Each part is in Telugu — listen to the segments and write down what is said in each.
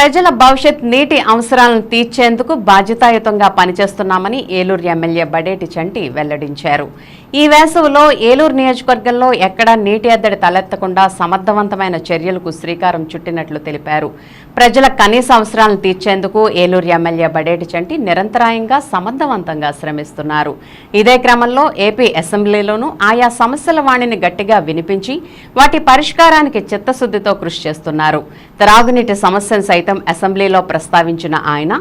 ప్రజల భవిష్యత్ నీటి అవసరాలను తీర్చేందుకు బాధ్యతాయుతంగా పనిచేస్తున్నామని ఏలూరు ఎమ్మెల్యే బడేటి చంటి వెల్లడించారు. ఈ వేసవిలో ఏలూరు నియోజకవర్గంలో ఎక్కడా నీటి ఎద్దడి తలెత్తకుండా సమర్థవంతమైన చర్యలకు శ్రీకారం చుట్టినట్లు తెలిపారు. ప్రజల కనీస అవసరాలను తీర్చేందుకు ఏలూరు ఎమ్మెల్యే బడేటి చంటి నిరంతరాయంగా సమర్థవంతంగా శ్రమిస్తున్నారు. ఇదే క్రమంలో ఏపీ అసెంబ్లీలోనూ ఆయా సమస్యల వాణిని గట్టిగా వినిపించి వాటి పరిష్కారానికి చిత్తశుద్ధితో కృషి చేస్తున్నారు. త్రాగునీటి సమస్యను సైతం అసెంబ్లీలో ప్రస్తావించిన ఆయన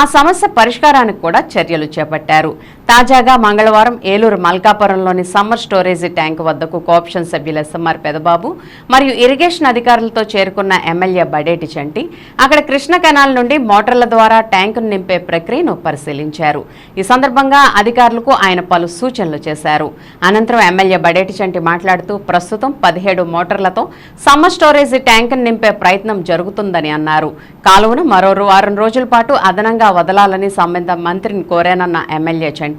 ఆ సమస్య పరిష్కారానికి కూడా చర్యలు చేపట్టారు. తాజాగా మంగళవారం ఏలూరు మల్కాపురంలోని సమ్మర్ స్టోరేజీ ట్యాంక్ వద్దకు కోఆప్షన్ సభ్యులు ఎస్ఎంఆర్ పెదబాబు మరియు ఇరిగేషన్ అధికారులతో చేరుకున్న ఎమ్మెల్యే బడేటి చంటి అక్కడ కృష్ణ కెనాల్ నుండి మోటార్ల ద్వారా ట్యాంకును నింపే ప్రక్రియను పరిశీలించారు. ఈ సందర్భంగా అధికారులకు ఆయన పలు సూచనలు చేశారు. అనంతరం ఎమ్మెల్యే బడేటి చంటి మాట్లాడుతూ ప్రస్తుతం పదిహేడు మోటార్లతో సమ్మర్ స్టోరేజీ ట్యాంకును నింపే ప్రయత్నం జరుగుతుందని అన్నారు. కాలువను మరో వారం రోజుల పాటు అదనంగా వదలాలని సంబంధ మంత్రిని కోరానన్న ఎమ్మెల్యే చంటి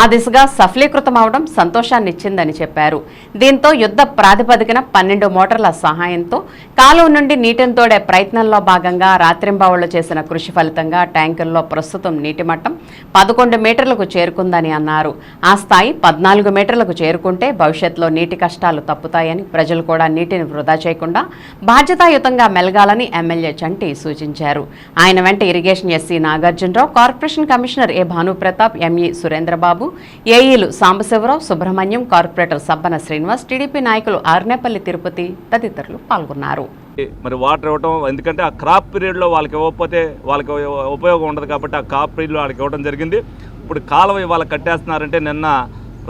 ఆ దిశగా సఫలీకృతం అవడం సంతోషాన్నిచ్చిందని చెప్పారు. దీంతో యుద్ధ ప్రాతిపదికన పన్నెండు మోటార్ల సహాయంతో కాలువ నుండి నీటిని తోడే ప్రయత్నంలో భాగంగా రాత్రింబావులు చేసిన కృషి ఫలితంగా ట్యాంకుల్లో ప్రస్తుతం నీటి మట్టం పదకొండు మీటర్లకు చేరుకుందని అన్నారు. ఆ స్థాయి పద్నాలుగు మీటర్లకు చేరుకుంటే భవిష్యత్తులో నీటి కష్టాలు తప్పుతాయని ప్రజలు కూడా నీటిని వృధా చేయకుండా బాధ్యతాయుతంగా మెలగాలని ఎమ్మెల్యే చంటి సూచించారు. ఆయన వెంట irrigation SE Nagarjunarao corporation commissioner A Bhanuprathap ME Surendrababu ఏఈలు Sambasivarao Subrahmanyam corporator Sabbana Srinivas TDP నాయకులు ఆర్నేపల్లి తిరుపతి తదితరులు పాల్గొన్నారు. మరి వాటర్ ఇవ్వటం ఎందుకంటే ఆ క్రాప్ పీరియడ్లో వాళ్ళకి ఇవ్వకపోతే వాళ్ళకి ఉపయోగం ఉండదు కాబట్టి ఆ క్రాప్ పీరియడ్లో వాళ్ళకి ఇవ్వడం జరిగింది. ఇప్పుడు కాలువ ఇవాళ కట్టేస్తున్నారంటే నిన్న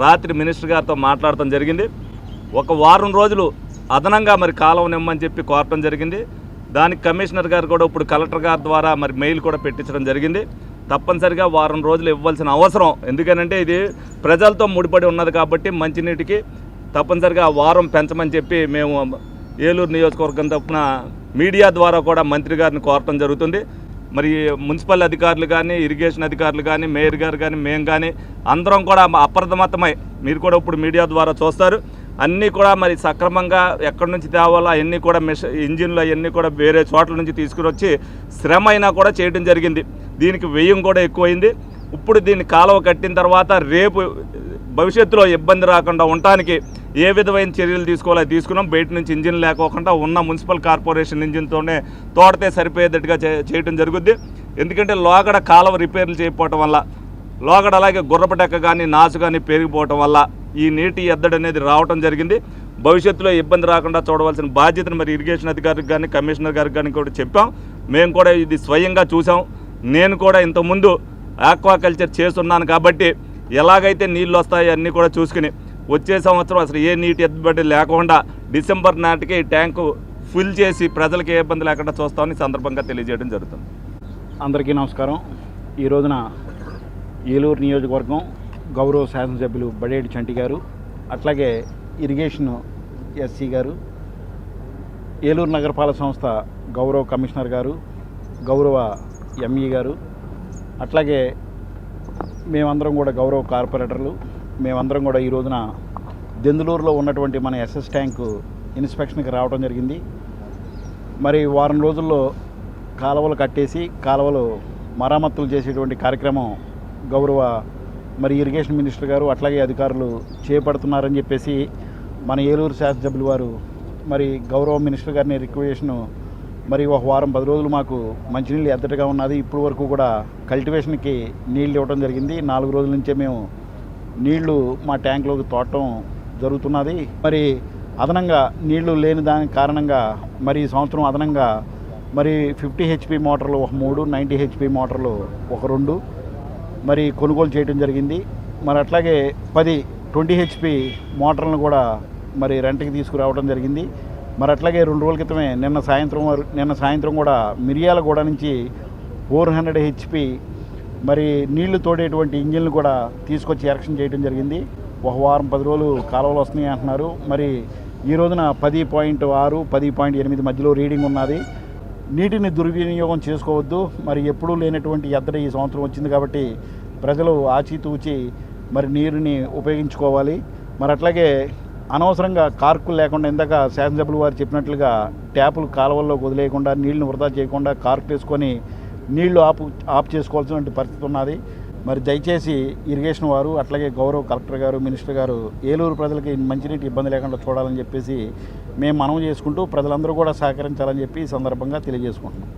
రాత్రి మినిస్టర్ గారితో మాట్లాడటం జరిగింది. ఒక వారం రోజులు అదనంగా మరి కాలువ నిమ్మని చెప్పి కోరటం జరిగింది. దానికి కమిషనర్ గారు కూడా ఇప్పుడు కలెక్టర్ గారి ద్వారా మరి మెయిల్ కూడా పెట్టించడం జరిగింది. తప్పనిసరిగా వారం రోజులు ఇవ్వాల్సిన అవసరం. ఎందుకనంటే ఇది ప్రజలతో ముడిపడి ఉన్నది కాబట్టి మంచినీటికి తప్పనిసరిగా వారం పెంచమని చెప్పి మేము ఏలూరు నియోజకవర్గం తరఫున మీడియా ద్వారా కూడా మంత్రి గారిని కోరటం జరుగుతుంది. మరి మున్సిపల్ అధికారులు కానీ ఇరిగేషన్ అధికారులు కానీ మేయర్ గారు కానీ మేము కానీ అందరం కూడా అప్రమత్తమై మీరు కూడా ఇప్పుడు మీడియా ద్వారా చూస్తారు. అన్నీ కూడా మరి సక్రమంగా ఎక్కడి నుంచి తేవాలో అవన్నీ కూడా మిషన్ ఇంజిన్లు అవన్నీ కూడా వేరే చోట్ల నుంచి తీసుకుని వచ్చి శ్రమ అయినా కూడా చేయడం జరిగింది. దీనికి వ్యయం కూడా ఎక్కువైంది. ఇప్పుడు దీన్ని కాలువ కట్టిన తర్వాత రేపు భవిష్యత్తులో ఇబ్బంది రాకుండా ఉండటానికి ఏ విధమైన చర్యలు తీసుకోవాలో తీసుకున్నాం. బయట నుంచి ఇంజిన్ లేకోకుండా ఉన్న మున్సిపల్ కార్పొరేషన్ ఇంజిన్తోనే తోడితే సరిపోయేటట్టుగా చే- చేయటం జరుగుద్ది. ఎందుకంటే లోగడ కాలువ రిపేర్లు చేయకపోవటం వల్ల లోగడ అలాగే గుర్రపటెక్క కానీ నాసు కానీ పెరిగిపోవటం వల్ల ఈ నీటి ఎద్దడి అనేది రావటం జరిగింది. భవిష్యత్తులో ఇబ్బంది రాకుండా చూడవలసిన బాధ్యతను మరి ఇరిగేషన్ అధికారికి కానీ కమిషనర్ గారికి కానీ కూడా చెప్పాం. మేము కూడా ఇది స్వయంగా చూసాం. నేను కూడా ఇంతకుముందు ఆక్వాకల్చర్ చేస్తున్నాను కాబట్టి ఎలాగైతే నీళ్ళు వస్తాయో అన్నీ కూడా చూసుకుని వచ్చే సంవత్సరం అసలు ఏ నీటి ఎత్తుబడి లేకుండా డిసెంబర్ నాటికి ట్యాంకు ఫుల్ చేసి ప్రజలకు ఏ ఇబ్బంది లేకుండా చూస్తామని సందర్భంగా తెలియజేయడం జరుగుతుంది. అందరికీ నమస్కారం. ఈ రోజున ఏలూరు నియోజకవర్గం గౌరవ శాసనసభ్యులు బడేటి చంటి గారు అట్లాగే ఇరిగేషన్ ఎస్సీ గారు ఏలూరు నగరపాలక సంస్థ గౌరవ కమిషనర్ గారు గౌరవ ఎంఈ గారు. అట్లాగే మేమందరం కూడా గౌరవ కార్పొరేటర్లు. మేమందరం కూడా ఈ రోజున దెందులూరులో ఉన్నటువంటి మన ఎస్ఎస్ ట్యాంకు ఇన్స్పెక్షన్కి రావడం జరిగింది. మరి వారం రోజుల్లో కాలువలు కట్టేసి కాలువలు మరామతులు చేసేటువంటి కార్యక్రమం గౌరవ మరి ఇరిగేషన్ మినిస్టర్ గారు అట్లాగే అధికారులు చేపడుతున్నారని చెప్పేసి మన ఏలూరు శాసనసభ్యులు వారు మరి గౌరవ మినిస్టర్ గారిని రిక్వెస్ట్ను మరి ఒక వారం పది రోజులు మాకు మంచినీళ్ళు ఎద్దటిగా ఉన్నది ఇప్పుడు వరకు కూడా కల్టివేషన్కి నీళ్ళు ఇవ్వడం జరిగింది. నాలుగు రోజుల నుంచే మేము నీళ్ళు మా ట్యాంక్లోకి తోటం జరుగుతున్నది. మరి అదనంగా నీళ్ళు లేని దాని కారణంగా మరి సంవత్సరం అదనంగా మరి ఫిఫ్టీ హెచ్పి మోటార్లు ఒక మూడు నైంటీ హెచ్పి మోటార్లు ఒక రెండు మరి కొనుగోలు చేయడం జరిగింది. మరి అట్లాగే పది ట్వంటీ హెచ్పి మోటార్లను కూడా మరి రెంట్కి తీసుకురావడం జరిగింది. మరి అట్లాగే రెండు రోజుల క్రితమే నిన్న సాయంత్రం వరకు నిన్న సాయంత్రం కూడా మిరియాలగూడ నుంచి ఫోర్ హండ్రెడ్ హెచ్పి మరి నీళ్ళు తోడేటువంటి ఇంజిన్లు కూడా తీసుకొచ్చి ఎరక్షన్ చేయడం జరిగింది. ఒక వారం పది రోజులు కాలువలు వస్తున్నాయి అంటున్నారు. మరి ఈ రోజున పది పాయింట్ ఆరు పది పాయింట్ ఎనిమిది మధ్యలో రీడింగ్ ఉన్నది. నీటిని దుర్వినియోగం చేసుకోవద్దు. మరి ఎప్పుడూ లేనటువంటి ఎద్దడి ఈ సంవత్సరం వచ్చింది కాబట్టి ప్రజలు ఆచితూచి మరి నీరుని ఉపయోగించుకోవాలి. మరి అట్లాగే అనవసరంగా కార్కులు లేకుండా ఇందాక శాసనసభ్యులు వారు చెప్పినట్లుగా ట్యాపులు కాలువల్లో వదిలేయకుండా నీళ్ళు వృధా చేయకుండా కార్కు వేసుకొని నీళ్ళు ఆపు ఆఫ్ చేసుకోవాల్సిన పరిస్థితి ఉన్నది. మరి దయచేసి ఇరిగేషన్ వారు అట్లాగే గౌరవ కలెక్టర్ గారు మినిస్టర్ గారు ఏలూరు ప్రజలకి మంచినీటి ఇబ్బంది లేకుండా చూడాలని చెప్పేసి మేము మనం చేసుకుంటూ ప్రజలందరూ కూడా సహకరించాలని చెప్పి ఈ సందర్భంగా తెలియజేసుకుంటున్నాం.